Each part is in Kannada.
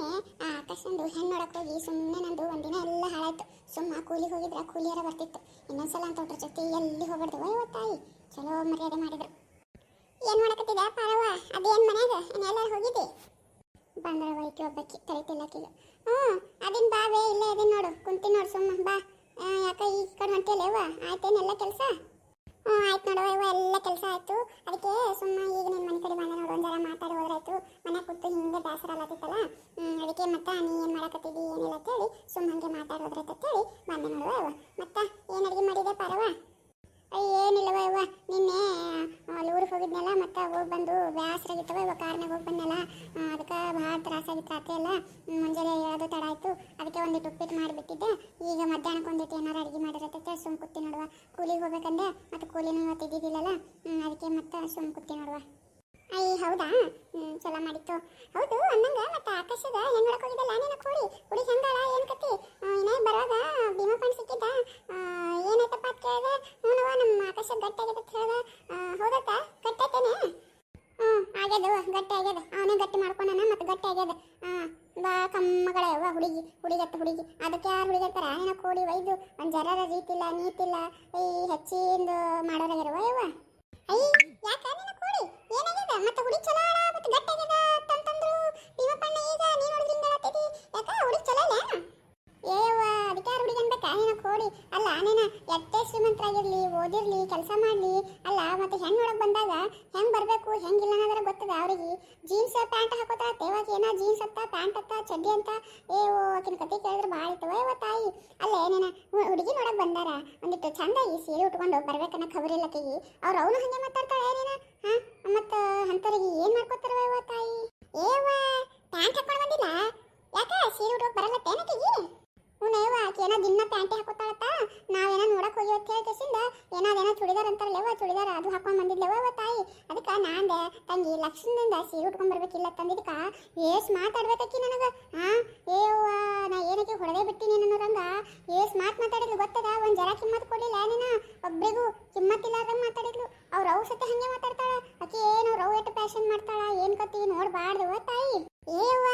ಮೊನ್ನೆ ಆ ಆಕಾಶಂದು ಹೆಣ್ಣು ನೋಡಕ್ಕೆ ಹೋಗಿ ಸುಮ್ಮನೆ ನಂದು ಒಂದಿನ ಎಲ್ಲ ಹಾಳಾಯ್ತು. ಸುಮ್ಮ ಕೂಲಿಗೆ ಹೋಗಿದ್ರೆ ಕೂಲಿಯರ ಬರ್ತಿತ್ತು. ಇನ್ನೊಂದ್ಸಲ ಅಂತ ಒಟ್ರ ಜೊತೆ ಎಲ್ಲಿ ಹೋಗ್ಬಾರ್ದು? ಅಯ್ಯೋ ತಾಯಿ ಚಲೋ ಮರ್ಯಾದೆ ಮಾಡಿದ್ರು. ಏನ್ ಮಾಡಕತ್ತಿದ ಪಾರವ್ವ? ಅದೇನ್ ಮನ್ಯಾಗ? ಎಲ್ಲ ಹೋಗಿದ್ದೆ? ಬಂದ್ರ ವೈಕಿ ಒಬ್ಬಕ್ಕಿ ಕಿಲ್ಲ ಹ್ಞೂ ಅದಿನ್ ಬಾ ಇಲ್ಲೇ ಅದೇ ನೋಡು. ಕುಂತಿ ನೋಡು ಸುಮ್ಮ ಬಾ. ಯಾಕ ಈ ಕಡೆ ಹೊಂಟಿಯಲ್ಲವ ಆಯ್ತೇನೆಲ್ಲ ಕೆಲಸ? ಹ್ಞೂ ಆಯ್ತು ನೋಡುವ ಇವ ಎಲ್ಲ ಕೆಲಸ ಆಯ್ತು. ಅದಕ್ಕೆ ಸುಮ್ಮ ಈಗ ನಿನ್ನ ಮನೆ ಕಡೆ ಬಂದ ನೋಡು ಒಂದರ ಮಾತಾಡಿ ಹೋದ್ರಾಯ್ತು. ಮನೆ ಕೂತು ಹಿಂಗೆ ಬೇಸರ ಅಲ್ಲತ್ತಿತ್ತಲ್ಲ ಹ್ಮ್, ಅದಕ್ಕೆ ಮತ್ತೆ ನೀ ಏನು ಮಾಡಕತ್ತಿದ್ದಿ ಏನಿಲ್ಲ ಕೇಳಿ ಸುಮ್ಮ ಹಂಗೆ ಮಾತಾಡೋದ್ರ ಹೇಳಿ ಬಂದೆ ನೋಡುವ ಇವ ಮತ್ತೆ ಏನು ಅಡುಗೆ ಮಾಡಿದೆ ಪಾರವ? ಏನಿಲ್ಲವ ಯವ್ವ ನಿನ್ನೆ ಅಲ್ಲಿ ಊರಿಗೆ ಹೋಗಿದ್ನಲ್ಲ, ಮತ್ತೆ ಹೋಗಿ ಬಂದು ಬೇಸರಾಗಿತ್ತವ ಇವಾಗ ಕಾರ್ನಾಗ ಹೋಗಿ ಬಂದಲ್ಲ. ಅದಕ್ಕೆ ಭಾಳ ತ್ರಾಸಾಗಿತ್ತು ರಾತ್ರಿ ಎಲ್ಲ. ಮುಂಜಾನೆ ಹೇಳೋದು ತಡ ಆಯಿತು. ಅದಕ್ಕೆ ಒಂದು ಉಪ್ಪಿಟ್ಟು ಮಾಡಿಬಿಟ್ಟಿದ್ದೆ. ಈಗ ಮಧ್ಯಾಹ್ನಕ್ಕೆ ಒಂದಿಟ್ಟು ಏನಾರು ಅಡುಗೆ ಮಾಡಿರತ್ತೆ ಸುಮ್ ಕೂತಿ ನೋಡುವ. ಕೂಲಿಗೆ ಹೋಗ್ಬೇಕಂದ್ರೆ ಮತ್ತು ಕೂಲಿನೂ ಇವತ್ತು ಇದ್ದಿದ್ದಿಲ್ಲಲ್ಲ. ಅದಕ್ಕೆ ಮತ್ತೆ ಸುಮ್ಮ ಕೂತಿ ನೋಡುವ. ಅಯ್ಯ ಹೌದಾ? ಚಲೋ ಮಾಡಿತ್ತು. ಹೌದು ಮತ್ತೆ ಆಕಾಶದ ಹೆಂಗ್ ನೋಡಕ್ ಹೋಗಿದ್ದಲ್ಲ ನೀನು ಕೋಡಿ ಹುಡುಗಿ ಹೆಂಗಾಳ? ಏನ್ ಕತ್ತಿ ಏನೇ ಬರುವಾಗ ಭೀಮಪ್ಪನ್ ಸಿಕ್ಕಿದ್ದ ಆ, ಏನಾಯ್ತಪ್ಪ ಅಂತ ಕೇಳಿದೆ. ಹ್ಞೂನವ ನಮ್ಮ ಆಕಾಶ ಗಟ್ಟಾಗಿದೆ ಅಂತ ಹೇಳ್ದ. ಹೌದತ್ತ ಗಟ್ಟಾಯ್ತೇನೆ ಹ್ಞೂ ಆಗ್ಯದ ಗಟ್ಟಿ ಆಗ್ಯದ ಅವನೇ ಗಟ್ಟಿ ಮಾಡ್ಕೊಂಡನ ಮತ್ತೆ ಗಟ್ಟಿ ಆಗ್ಯದ ಹಾಂ ಬಾ ಕಮ್ಮಗಳ ಯವ್ವ ಹುಡುಗಿ ಹುಡುಗತ್ತ ಹುಡುಗಿ. ಅದಕ್ಕೆ ಯಾರು ಹುಡುಗತ್ತಾರ ಏನೋ ಕೋಡಿ ಒಯ್ದು ಒಂದು ಜರರ ರೀತಿಲ್ಲ ನೀತಿಲ್ಲ ಈ ಹೆಚ್ಚಿಂದು ಮಾಡೋರಾಗಿರುವ ಯವ್ವ ಅಯ್ಯ ಯಾಕ ನಿನ್ನ ಕೋಡಿ ಏನಾಗ್ಯದ? ಮತ್ತೆ ಹುಡುಗಿ ಚಲೋ ಮತ್ತೆ ಗಟ್ಟಾಗ್ಯದ ಕೋಡಿ ಅಲ್ಲ, ನೀನು ಎಷ್ಟೇ ಶ್ರೀಮಂತರಾಗಿರ್ಲಿ, ಓದಿರ್ಲಿ, ಕೆಲಸ ಮಾಡ್ಲಿ, ಅಲ್ಲ, ಮತ್ತೆ ಹೆಣ್ಣು ನೋಡಕ್ ಬಂದಾಗ ಹೆಂಗ್ ಬರಬೇಕು ಹೆಂಗಿಲ್ಲ ಅನ್ನೋದ್ರ ಗೊತ್ತದ ಅವ್ರಿಗೆ? ಜೀನ್ಸ್ ಪ್ಯಾಂಟ್ ಹಾಕೋತಾರ ತೇವಾಗ ಏನ? ಜೀನ್ಸ್ ಅಂತ ಪ್ಯಾಂಟ್ ಅಂತ ಚಡ್ಡಿ ಅಂತ? ಏ, ಓ, ಆಕಿನ ಕತೆ ಕೇಳಿದ್ರೆ ಭಾಳ ಇತ್ತು ಏವ ತಾಯಿ. ಅಲ್ಲ ಏನೇನ ಹುಡುಗಿ ನೋಡಕ್ ಬಂದಾರ? ಒಂದಿಟ್ಟು ಚಂದಾಗಿ ಸೀರೆ ಉಟ್ಕೊಂಡು ಬರ್ಬೇಕನ್ನ ಖಬರ್ ಇಲ್ಲ ಆಕಿಗೆ. ಅವ್ರು ಅವನು ಹಂಗೆ ಮಾತಾಡ್ತಾಳೆ, ಏನೇನ? ಹಾ? ಮತ್ತ ಅಂತರಿಗೆ ಏನ್ ಮಾಡ್ಕೊತಾರ ಇವ ತಾಯಿ? ಏವ ಪ್ಯಾಂಟ್ ಹಾಕೊಂಡು ಬಂದಿಲ್ಲ ಯಾಕ ಸೀರೆ ಉಟ್ಕೋಕ್ ಬರಲ್ಲ ತೇನಕಿಗೆ ಹ್ಞೂ ಆಕೆ ಏನೋ ದಿನ ಪ್ಯಾಂಟೆ ಹಾಕೋತಾಳತ್ತ ನಾವೇನೋ ನೋಡಕ್ ಹೋಗಿ ಅಂತ ಹೇಳಿ ಕೇಸಿಂದ ಏನೋ ಅದೇನೋ ಚೂಡಿದಾರ್ ಅಂತಾರಲ್ಲವ ಚೂಡಿದಾರ ಅದು ಹಾಕೊಂಡ್ ಬಂದಿದ್ಲವ ಅವ್ವ ತಾಯಿ ಅದಕ್ಕೆ ನಾಂದೆ ತಂಗಿ ಲಕ್ಷಣದಿಂದ ಸೀರೆ ಉಟ್ಕೊಂಡ್ಬರ್ಬೇಕಿಲ್ಲ ತಂದಿದ್ದಕ್ಕ. ಏಸ್ ಮಾತಾಡ್ಬೇಕಿ ನನಗೆ. ಆ? ಏವ್ವ ನಾ ಏನಕ್ಕೆ ಹೊಡೆದೇ ಬಿಟ್ಟಿನಿ ಅನ್ನೋರಂಗ ಏಸ್ ಮಾತ್ ಮಾತಾಡಿದ್ಲು ಗೊತ್ತದ? ಒಂದ್ ಜರ ಕಿಮ್ಮತ್ ಕೊಡಲಿಲ್ಲ ನೀನು? ಒಬ್ರಿಗೂ ಕಿಮ್ಮತ್ತಿಲ್ಲಾರ್ದಂಗ ಮಾತಾಡಿದ್ಲು. ಅವ್ರ ಅವ್ ಸತೆ ಹಂಗೆ ಮಾತಾಡ್ತಾಳ. ಆಕಿ ಏನು ರವ್ ಎಟ್ಟು ಪ್ಯಾಷನ್ ಮಾಡ್ತಾಳ? ಏನು ಕತ್ತಿ ನೋಡಬಾರದು ಓ ತಾಯಿ. ಏವ್ವ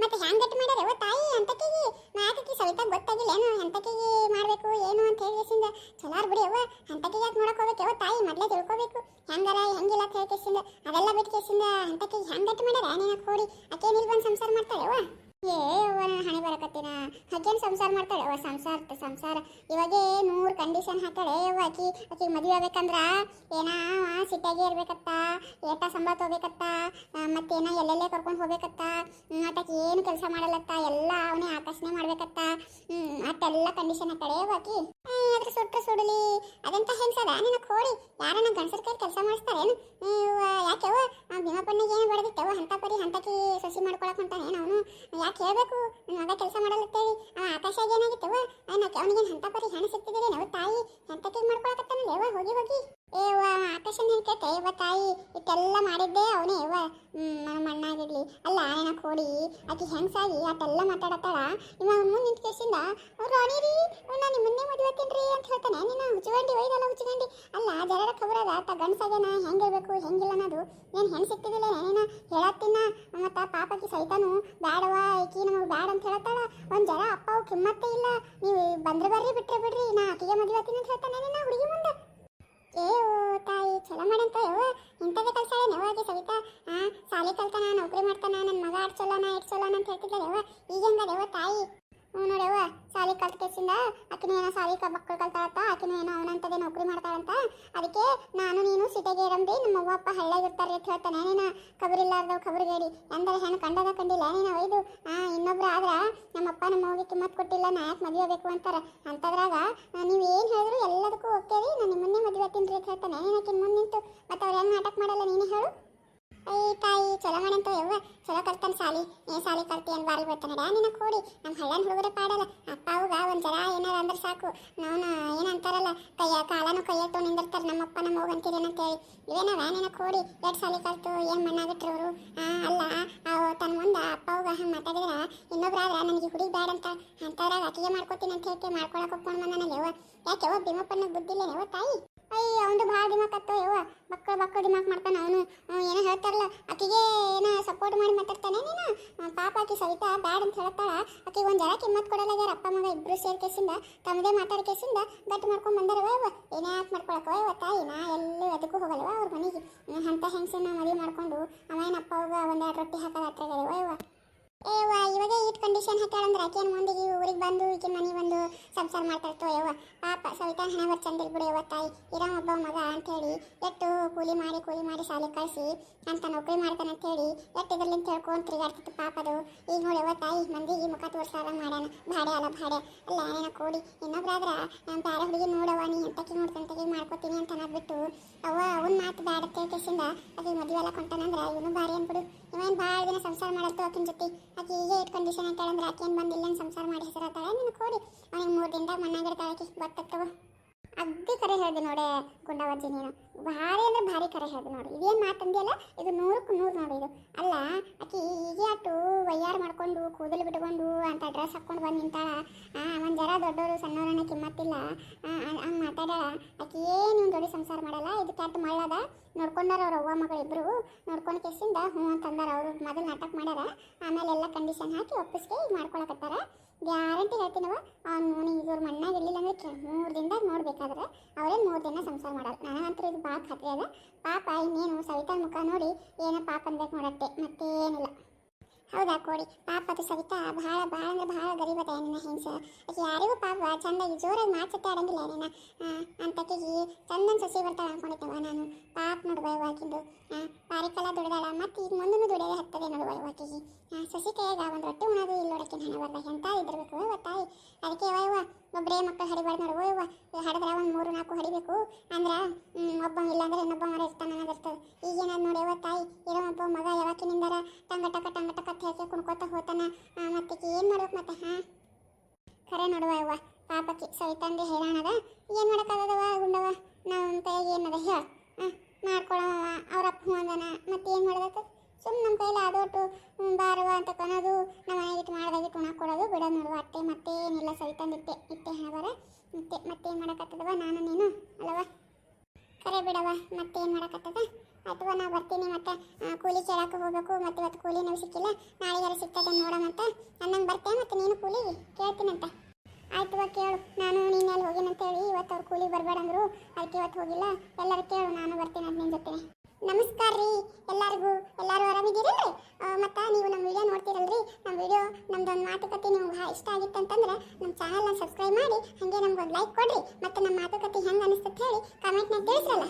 ಮತ್ತೆ ಹ್ಯಾಂಗ್ ಗಟ್ಟಿ ಮಾಡ್ಯಾರ ಓ ತಾಯಿ ಅಂತಕಿಗೆ? ಮಾತಕ್ಕಿ ಸವಿತಾ ಗೊತ್ತಾಗಿಲ್ಲ ಏನು? ಅಂತಕಿಗೆ ಮಾಡಬೇಕು, ಏನು ಅಂತ ಹೇಳಿಸಿಂದ ಚಲಾರ್ ಬಿಡಿ ಅವ್ವ ಅಂತಕಿಗೆ ಯಾಕೆ ನೋಡಕ್ಕೆ ಹೋಗ್ಬೇಕು ತಾಯಿ? ಮೊದಲೇ ತಿಳ್ಕೊಬೇಕು. ಹೆಂಗಾರ ಹೆಂಗಿಲ್ಲ ಕೇಳ್ಕೇಸಿಂದ ಅವೆಲ್ಲ ಬಿಟ್ಟು ಕೇಸಿಂದ ಅಂತಕ್ಕೆ ಹ್ಯಾಂಗ್ ಗಟ್ಟಿ ಮಾಡ್ಯಾರ? ನೀನ ಕೋಡಿ. ಆಕೆ ನಿಲ್ ಬಂದು ಸಂಸಾರ ಮಾಡ್ತಾಳೆ ಅವ್ವ? ಏ ಅವ್ವ ನನ್ನ ಹಣೆ ಬರಕತ್ತಿನ? ಹಕ್ಕೇನು ಸಂಸಾರ ಮಾಡ್ತಾಳೆ. ಅವ್ವ, ಸಂಸಾರ ಸಂಸಾರ. ಇವಾಗೇ ನೂರು ಕಂಡೀಷನ್ ಹಾಕ್ತಾಳೆ. ಅವ್ವ ಆಕಿ ಆಕಿ ಮದುವೆ ಆಗ್ಬೇಕಂದ್ರ ಏನ ಸಿಟ್ಟಾಗೆ ಇರ್ಬೇಕತ್ತ? ಏಟ ಸಂಬಳ ತಗೋಬೇಕತ್ತ ಮತ್ತೇನ ಎಲ್ಲೆಲ್ಲೇ ಕರ್ಕೊಂಡು ಹೋಗ್ಬೇಕತ್ತ? ಆಟಕ್ಕೆ ಏನು ಕೆಲಸ ಮಾಡಲತ್ತ ಎಲ್ಲ ಅವನೇ ಆಕರ್ಷಣೆ ಮಾಡ್ಬೇಕತ್ತ? ಅಟ್ಟೆಲ್ಲ ಕಂಡೀಷನ್ ಹಾಕ್ತಾಳೆ. ಅವ್ವ ಆಕಿ ಅದ್ರ ಸುಟ್ಟ ಸುಡಲಿ. ಅದಂತ ಹೆಂಗ್ಸದ ನಿನ್ನ ಕೋಡಿ ಯಾರನ್ನ ಗಂಡಸರ ಕೈ ಕೆಲಸ ಮಾಡಿಸ್ತಾರೇನು? ಯಾಕೆವ ಭೀಮಪ್ಪನಿಗೆ ಏನು ಬಡದಿತ್ತವ ಹಂತ ಪರಿ ಹಂತಕಿ ಸಸಿ ಮಾಡ್ಕೊಳಕ್ ಹೊಂಟಾನೇನು ಅವನು? ಯಾಕೆ ಹೇಳ್ಬೇಕು ಮಗ ಕೆಲಸ ಮಾಡಲತ್ತೇಳಿ ಆ ಆಕಾಶಾಗ ಏನಾಗಿತ್ತವ ಅವನಿಗೆ ಹಂತ ಪರಿ ಹೆಣ್ಣು ಸಿಕ್ತಿದ್ದೀರಿ ನಾವು ತಾಯಿ? ಎಂತಕ್ಕೆ ಮಾಡ್ಕೊಳಕತ್ತಾನಲ್ಲ ಯವ್ವ ಹೋಗಿ ಹೋಗಿ. ಏವ ಆಕಾಶನ ಹೇಳ್ಕೈತೆ ಯವ್ವ ತಾಯಿ, ಇಟ್ಟೆಲ್ಲ ಮಾಡಿದ್ದೆ ಅವನೇ ಯವ್ವ ಮಣ್ಣಾಗಿರ್ಲಿ. ಅಲ್ಲ ಏನ ಕೋಡಿ ಆಕಿ ಹೆಂಗಸಾಗಿ, ಆಟೆಲ್ಲ ಮಾತಾಡತ್ತಾಳ. ಇವ ಮುಂದೆ ನಿಂತ ಕೇಸಿಂದ ರಾಣಿರಿ ನಾನು ನಿಮ್ಮನ್ನೇ ಮದುವೆ ಅಂತ ಹೇಳ್ತಾನೆ. ನೀನು ಹುಚ್ಚಗಂಡಿ ಒಯ್ದಲ್ಲ ಹುಚ್ಚಗಂಡಿ. ಅಲ್ಲ ಜರರ ಖಬರದ ತ ಗಂಡಸಾಗೇನ ಹೆಂಗಿರ್ಬೇಕು ಹೆಂಗಿಲ್ಲ ಅನ್ನೋದು. ಏನು ಹೆಣ್ಣು ಸಿಕ್ತಿದಿಲ್ಲ ನೀನು? ಹೇಳತ್ತಿನ? ಮತ್ತ ಪಾಪಕ್ಕೆ ಸೈತಾನು ಬ್ಯಾಡವ ಈಕಿ ನಮಗೆ ಬ್ಯಾಡ ಅಂತ ಹೇಳ್ತಾಳ ಒಂದ್ ಜರ ಅಪ್ಪ ಅವ್ ಕಿಮ್ಮತ್ತೇ ಇಲ್ಲ. ನೀವು ಬಂದ್ರೆ ಬರ್ರಿ, ಬಿಟ್ರೆ ಬಿಡ್ರಿ. ನಾ ಆಕಿಗೆ ಮದುವೆ ಆಗ್ತೀನಿ ಅಂತ ಹೇಳ್ತಾನೆ ನಾ ಹುಡುಗಿ ಮುಂದೆ. ಏ ತಾಯಿ ಚಲೋ ಮಾಡಂತ ಯವ್ವ. ಇಂಥದ್ದೇ ಕಲ್ಸಾಳೆ ನೆವಾಗಿ ಸವಿತಾ. ಆ ಸಾಲಿ ಕಲ್ತಾನ, ನೌಕರಿ ಮಾಡ್ತಾನ ನನ್ನ ಮಗ ಆಡ್ಸೋಲ್ಲ ನಾ ಚಲೋನ ಅಂತ ಹೇಳ್ತಿದ್ದ ಯವ್ವ. ಈಗ ಹೆಂಗದ ತಾಯಿ? ಹ್ಞೂ ನೋಡ್ಯವ್ವ ಸಾಲಿ ಕಲ್ತ ಕೇಸಿಂದ ಆಕಿನ ಏನೋ ಸಾಲಿ ಕ ಮಕ್ಕಳು ಕಲ್ತಾಳತ್ತ ಆಕಿನ ಏನೋ ಅವನಂತದೇ ನೌಕರಿ ಮಾಡ್ತಾಳಂತ. ಅದಕ್ಕೆ ನಾನು ನೀನು ಸಿಟಿಗೆ ಇರಂಬಿ, ನಮ್ಮ ಅವ್ವ ಅಪ್ಪ ಇರ್ತಾರೆ ಅಂತ ಹೇಳ್ತಾನೆ. ನೀನು ಖಬರಿಲ್ಲಾರ್ದವ್ ಖಬರಿಗೇಡಿ ಅಂದ್ರೆ ಹೆಣ್ಣು ಕಂಡದ ಕಂಡಿಲ್ಲ. ನೀನ ಒಯ್ದು, ಆ, ಇನ್ನೊಬ್ರು ಆದ್ರ ನಮ್ಮಪ್ಪ ನಮ್ಮ ಹೋಗಿ ಕಿಮ್ಮತ್ ಕೊಟ್ಟಿಲ್ಲ, ನಾ ಯಾಕೆ ಮದುವೆ ಬೇಕು ಅಂತಾರ. ಅಂತದ್ರಾಗ ನೀವು ಏನು ಹೇಳಿದ್ರು ಎಲ್ಲದಕ್ಕೂ ಹೋಗ್ತೇರಿ ನಾನು ನಿಮ್ಮನ್ನೇ ಮದುವೆ ತಿನ್ರಿ ಅಂತ ಹೇಳ್ತಾನೆ. ನೀನು ಮುಂದೆ ನಿಂತು, ಮತ್ತೆ ಅವ್ರು ಹೆಂಗೆ ನಾಟಕ ಮಾಡಲ್ಲ ನೀನೇ ಹೇಳು. ಐ ತಾಯಿ ಚಲೋ ಮಾಡಂತ ಯವ್ವ ಚಲೋ ಕಲ್ತಾನ ಸಾಲಿ. ಏ ಸಾಲಿ ಕಲ್ತಿ ಅಂತ ಬಾರಿ ಬರ್ತಾನೆ. ನಿನ್ನ ಕೂಡಿ. ನಮ್ಮ ಹಳ್ಳನ ಹುಡುಗರ ಪಾಡಲ್ಲ. ಅಪ್ಪ ಅವ್ಗ ಒಂದು ಜರ ಏನಾರ ಅಂದ್ರೆ ಸಾಕು. ನಾವು ಏನಂತಾರಲ್ಲ ಕೈಯ ಕಾಲನು ಕೈಯಟ್ಟು ನಿಂದಿರ್ತಾರೆ ನಮ್ಮಪ್ಪ ನಮ್ಮ ಹೋಗ್ ಹೇಳಿ ಅಂತೇಳಿ ಇವೇನವ ನಿನ್ನ ಕೂಡಿ? ಎರಡು ಸಾಲಿ ಕಲ್ತು? ಏನ್ ಮಣ್ಣಾಗಿಟ್ರು ಅವರು ಮುಂದೆ ಅಪ್ಪ ಮಾತಾಡಿದ್ರೆ ಹಂಗೆ ಮಾತಾಡಿದ್ರ ನನಗೆ ಹುಡುಗಿ ಬೇಡ ಅಂತ ಅಂತವ್ರಾಗ ಅತಿಗೆ ಮಾಡ್ಕೊತೀನಿ ಅಂತ ಹೇಳ್ತಿ, ಮಾಡ್ಕೊಳಕ್ ಹೋಗ್ಕೊಂಡು ಬಂದ ಯವ್ವ. ಯಾಕೆ ಯವ್ವ ಭೀಮಪ್ಪನ ಬುದ್ಧಿಲ್ಲ ಯವ್ವ ತಾಯಿ? ಅಯ್ಯ ಅವನು ಭಾಳ ದಿಮಾಕ್ ಆತ್ತೋ ಯವ್ವ. ಮಕ್ಕಳು ಮಕ್ಕಳು ದಿಮಾಕ್ ಮಾಡ್ತಾನ ಅವನು. ಏನೋ ಹೇಳ್ತಾರಲ್ಲ ಅಕ್ಕಿಗೆ ಆಕಿಗೆ ಏನ ಸಪೋರ್ಟ್ ಮಾಡಿ ಮಾತಾಡ್ತಾನೆ ನೀನು? ಪಾಪ ಆಕಿ ಸವಿತಾ ಬ್ಯಾಡ್ ಅಂತ ಹೇಳ್ತಾಳ ಆಕಿಗೆ ಒಂದು ಜರ ಕಿಮ್ಮತ್ ಕೊಡಲಾಗ್ಯಾರ ಅಪ್ಪ, ಮಗ ಇಬ್ರು ಸೇರ್ಕೇಸಿಂದ ತಮ್ಮದೇ ಮಾತಾಡ ಕೇಸಿಂದ ಗಟ್ಟಿ ಮಾಡ್ಕೊಂಡ್ ಬಂದರು ಯವ್ವ. ಏನೇ ಯಾಕೆ ಮಾಡ್ಕೊಳಕ ಯವ್ವ ತಾಯಿ? ನಾ ಎಲ್ಲೂ ಅದಕ್ಕೂ ಹೋಗಲ್ವ ಅವ್ರ ಮನೆಗೆ. ಅಂತ ಹೆಂಗಸನ್ನ ಮದುವೆ ಮಾಡ್ಕೊಂಡು ಅವನಪ್ಪ ಅಪ್ಪ, ಅವ್ಗ ಒಂದೆರಡು ರೊಟ್ಟಿ ಹಾಕೋದು ಹತ್ರ ವಯವ್ವ ಇವಾಗ ಈಟ್ ಕಂಡೀಷನ್ ಹಾಕ್ಯಾಳಂದ್ರೆ ಮುಂದೆ ಈ ಊರಿಗೆ ಬಂದು ಈಕೆ ಮನೆ ಬಂದು ಸಂಸಾರ ಮಾಡ್ತಾಳ್ತು ಯವ್ವ? ಪಾಪ ಸವಿತಾ ಹಣ ಬರ್ ಚಂದ ಬಿಡು ಯವ್ವ ತಾಯಿ. ಇರೋ ಒಬ್ಬ ಮಗ ಅಂತೇಳಿ ಎಷ್ಟು ಕೂಲಿ ಮಾಡಿ ಕೂಲಿ ಮಾಡಿ ಶಾಲೆ ಕಳಿಸಿ, ಅಂತ ನೌಕರಿ ಮಾಡ್ತಾನೆ ಅಂತೇಳಿ ಎಷ್ಟು ಇದ್ರಲ್ಲಿಂದ ತಿಳ್ಕೊಂಡು ತಿರುಗಾಡ್ತಿತ್ತು ಪಾಪ ಅದು ಈಗ ನೋಡಿ ಯವ್ವ ತಾಯಿ ಮಂದಿಗೆ ಮುಖ ತೋರ್ಸಾರ ಮಾಡ್ಯಾನ. ಭಾಡೆ ಅಲ್ಲ ಭಾಡೆ ಅಲ್ಲ ಏನ ಕೂಡಿ ಇನ್ನೊಬ್ರಾದ್ರ ನಾನು ಬೇರೆ ಹುಡುಗಿ ನೋಡವ್ವ, ನೀ ಎಂತಕ್ಕೆ ನೋಡ್ತಂತಗೆ ಮಾಡ್ಕೋತೀನಿ ಅಂತ ಅನ್ನೋದ್ಬಿಟ್ಟು, ಅವ್ವ ಅವನ್ ಮಾತು ಬೇಡ ಕೇಳ್ಕೇಸಿಂದ ಅದು ಮದುವೆ ಎಲ್ಲ ಕೊಂಟಾನಂದ್ರ, ಇವನು ಭಾರಿ ಅನ್ಬಿಡು. ಇವೇನು ಭಾಳ ದಿನ ಸಂಸಾರ ಮಾಡಲ್ತು ಆಕಿನ ಜೊತೆ. ಆಕಿ ಈಗ ಇಟ್ ಕಂಡೀಷನ್ ಅಂತೇಳಂದ್ರೆ ಆಕಿ ಏನು ಬಂದಿಲ್ಲ ಸಂಸಾರ ಮಾಡಿ ಹೆಸರಾತಾಳೆ ನಿನ್ನ ಕೋಡಿ ಅವನಿಗೆ ಮೂರು ದಿನದಾಗ ಮಣ್ಣಾಗಿರ್ತಾಳೆ ಆಕಿ. ಬತ್ತತ್ತವ ಅಗ್ದಿ ಕರೆ ಹೇಳ್ದೆ ನೋಡೆ ಗುಂಡವಜ್ಜಿ ನೀನು. ಭಾರಿ ಅಂದ್ರೆ ಭಾರಿ ಕರೆ ಹೇಳ್ದೆ ನೋಡಿ. ಇದೇನು ಮಾತಂದಿಯಲ್ಲ? ಇದು ನೂರಕ್ಕೆ ನೂರು ನೋಡಿ ಇದು. ಅಲ್ಲ, ಆಕಿ ಹೀಗೆ ಅಟ್ಟು ವಯ್ಯಾರ ಮಾಡ್ಕೊಂಡು ಕೂದಲು ಬಿಟ್ಕೊಂಡು ಅಂತ ಡ್ರೆಸ್ ಹಾಕೊಂಡು ಬಂದು ನಿಂತಾಳ. ಒಂದ್ ಜರ ದೊಡ್ಡವರು ಸಣ್ಣವ್ರನ್ನ ಕಿಮ್ಮತ್ತಿಲ್ಲ. ಹಂಗೆ ಮಾತಾಡಾಳ ಆಕೆ ಏನು ದೊಡ್ಡ ಸಂಸಾರ ಮಾಡಲ್ಲ, ಇದು ಕೆಟ್ಟ ಮಳ್ಳದ. ನೋಡ್ಕೊಂಡಾರ ಅವ್ರ ಅವ್ವ ಮಗಳು ಇಬ್ಬರು ನೋಡ್ಕೊಂಡು ಕೆಸಿಂದ ಹ್ಞೂ ಅಂತಂದಾರ ಅವರು. ಮೊದಲು ನಾಟಕ ಮಾಡ್ಯಾರ. ಆಮೇಲೆ ಎಲ್ಲ ಕಂಡೀಷನ್ ಹಾಕಿ ಒಪ್ಪಿಸ್ಕೆ ಈಗ ಮಾಡ್ಕೊಳಕತ್ತಾರ. ಗ್ಯಾರಂಟಿ ಹೇಳ್ತೀನವ ಅವ್ನು ನೀವು ಇವ್ರ ಮಣ್ಣಾಗ ಇರಲಿಲ್ಲ ಅಂದ್ರೆ ಮೂರು ದಿನದಾಗ ನೋಡ್ಬೇಕಾದ್ರೆ ಅವರೇ ಮೂರು ದಿನ ಸಂಸಾರ ಮಾಡಲ್ಲ ನನಗಂತೂ ಇದು ಭಾಳ ಖಾತ್ರಿ ಅದ. ಪಾಪ ಇನ್ನೇನು ಸವಿತಾ ಮುಖ ನೋಡಿ ಏನೋ ಪಾಪ ಅನ್ಬೇಕು ನೋಡತ್ತೆ, ಮತ್ತೇನಿಲ್ಲ. ಹೌದಾ ಕೋಡಿ? ಪಾಪ ಅದು ಸವಿತಾ, ಬಹಳ ಭಾಳ ಅಂದ್ರೆ ಭಾಳ ಗರೀಬದ ನಿನ್ನ ಹೆಂಗ್ಸ. ಯಾರಿಗೂ ಪಾಪ ಚಂದಾಗಿ ಜೋರಾಗಿ ಮಾತುತ್ತೆ ಆಡಂಗಿಲ್ಲ ನಿನ್ನ ಅಂತಕಿಗೆ ಚಂದನ್ ಸಸಿ ಬರ್ತಾಳ ಅನ್ಕೊಂಡಿದ್ದವ ನಾನು. ಪಾಪ ನೋಡುವ ಆಕಿಂದು. ಪಾರಿಕಲ ದುಡ್ದಾಳ. ಮತ್ತೆ ಈಗ ಮುಂದೂ ದುಡಿಯೋದೇ ಹತ್ತದೆ ನೋಡುವ ಆಕಿಗೆ. ಸಸಿ ಕೈಯಾಗ ಒಂದು ರೊಟ್ಟಿ ಉಣೋದು, ಇಲ್ಲ ನೋಡಕ್ಕೆ ಹಣ ಬರ್ದ ಎಂತ ಇದ್ರಬೇಕು ಯವ್ವ ತಾಯಿ. ಅದಕ್ಕೆ ಯವ್ವ ಒಬ್ಬರೇ ಮಕ್ಕಳು ಹಡಿಬಾರ್ದು ನೋಡುವ ಯವ್ವ ಹಡಿದ್ರೆ ಒಂದು ಮೂರು, ನಾಲ್ಕು ಹಡಿಬೇಕು ಅಂದ್ರೆ ಒಬ್ಬ ಇಲ್ಲಾಂದ್ರೆ ಇನ್ನೊಬ್ಬ ಮರ ಇರ್ತಾನೆ ಅನ್ನೋದಿರ್ತದೆ ಈಗೇನಾದ್ರು ನೋಡಿ ಯವ್ವ ತಾಯಿ ಇರೋ ಒಬ್ಬ ಮಗ ಯಾವತ್ತಿನಿಂದಾರ ಟಂಗಟಕ ಟಂಗಟಕ ಅಂತ ಹೇಳಿ ಕುಣ್ಕೋತ ಹೋತಾನ? ಮತ್ತೆ ಏನು ಮಾಡ್ಬೇಕು ಮತ್ತೆ, ಹಾಂ? ಖರೆ ನೋಡುವ ಅವ್ವ. ಪಾಪಕ್ಕೆ ಸವಿತಂದೆ ಹೇಳೋಣದ ಏನು ಮಾಡೋಕ್ಕಾಗದವ ಗುಂಡವ ನಮ್ಮ ಕೈಯಾಗ ಏನದ ಹೇಳ. ಹಾಂ ಮಾಡ್ಕೊಳವ ಅವ್ರ ಅಪ್ಪ ಹ್ಞೂ ಅಂದನ. ಮತ್ತೆ ಏನು ಮಾಡ್ಬೇಕು ಸುಮ್ಮನೆ ನಮ್ಮ ಕೈಯಲ್ಲಿ ಅದೊಟ್ಟು ಬಾರುವ ಅಂತ ಕಣೋದು ನಮ್ಮ ಮನೆಗಿಟ್ಟು ಮಾಡ್ದಾಗಿಟ್ಟು ಉಣ ಕೊಡೋದು ಬಿಡೋದು ನೋಡುವ. ಅಟ್ಟೆ ಮತ್ತೇನಿಲ್ಲ ಸವಿತಂದಿಟ್ಟೆ ಇಟ್ಟೆ ಹಣ ಬರ ಮತ್ತೆ, ಮತ್ತೇನು ಮಾಡೋಕ್ಕತ್ತದವ ನಾನು, ನೀನು ಅಲ್ಲವ ಕರೆ ಬಿಡವ ಏನು ಮಾಡೋಕ್ಕತ್ತದ ಅಥವಾ ನಾ ಬರ್ತೀನಿ ಮತ್ತೆ ಕೂಲಿ ಕೇಳಕ್ಕೆ ಹೋಗಬೇಕು, ಮತ್ತೆ ಇವತ್ತು ಕೂಲಿನೂ ಸಿಕ್ಕಿಲ್ಲ ನಾಳೆಗಾರ ಸಿಗ್ತದೆ ನೋಡೋಣಂತ ಅನ್ನಂಗೆ ಬರ್ತೇನೆ ಮತ್ತೆ ನೀನು ಕೂಲಿ ಕೇಳ್ತೀನಂತ ಆಯ್ತು ಕೇಳು, ನಾನು ನೀನು ಅಲ್ಲಿ ಹೋಗಿನಂತ ಹೇಳಿ ಇವತ್ತು ಅವ್ರು ಕೂಲಿ ಬರಬೇಡ ಅಂದ್ರು, ಅದಕ್ಕೆ ಇವತ್ತು ಹೋಗಿಲ್ಲ. ಎಲ್ಲರೂ ಕೇಳು, ನಾನು ಬರ್ತೀನಿ ಅದು ನಿನ್ನ ಜೊತೆ ನಮಸ್ಕಾರ ರೀ, ಎಲ್ಲರಿಗೂ, ಎಲ್ಲರೂ ಆರಾಮಿದ್ದೀರಲ್ರಿ? ಮತ್ತು ನೀವು ನಮ್ಮ ವಿಡಿಯೋ ನೋಡ್ತೀರಲ್ರಿ? ನಮ್ಮ ವಿಡಿಯೋ, ನಮ್ದೊಂದು ಮಾತುಕತೆ ನಿಮ್ಗೆ ಇಷ್ಟ ಆಗಿತ್ತು ಅಂತಂದ್ರೆ ನಮ್ಮ ಚಾನಲ್ನ ಸಬ್ಸ್ಕ್ರೈಬ್ ಮಾಡಿ, ಹಾಗೆ ಒಂದು ಲೈಕ್ ಕೊಡ್ರಿ, ಮತ್ತು ನಮ್ಮ ಮಾತುಕತೆ ಹೆಂಗೆ ಅನಿಸ್ತದೆ ಹೇಳಿ ಕಮೆಂಟ್ನಾಗ ತಿಳಿಸ್ರಲ್ಲ.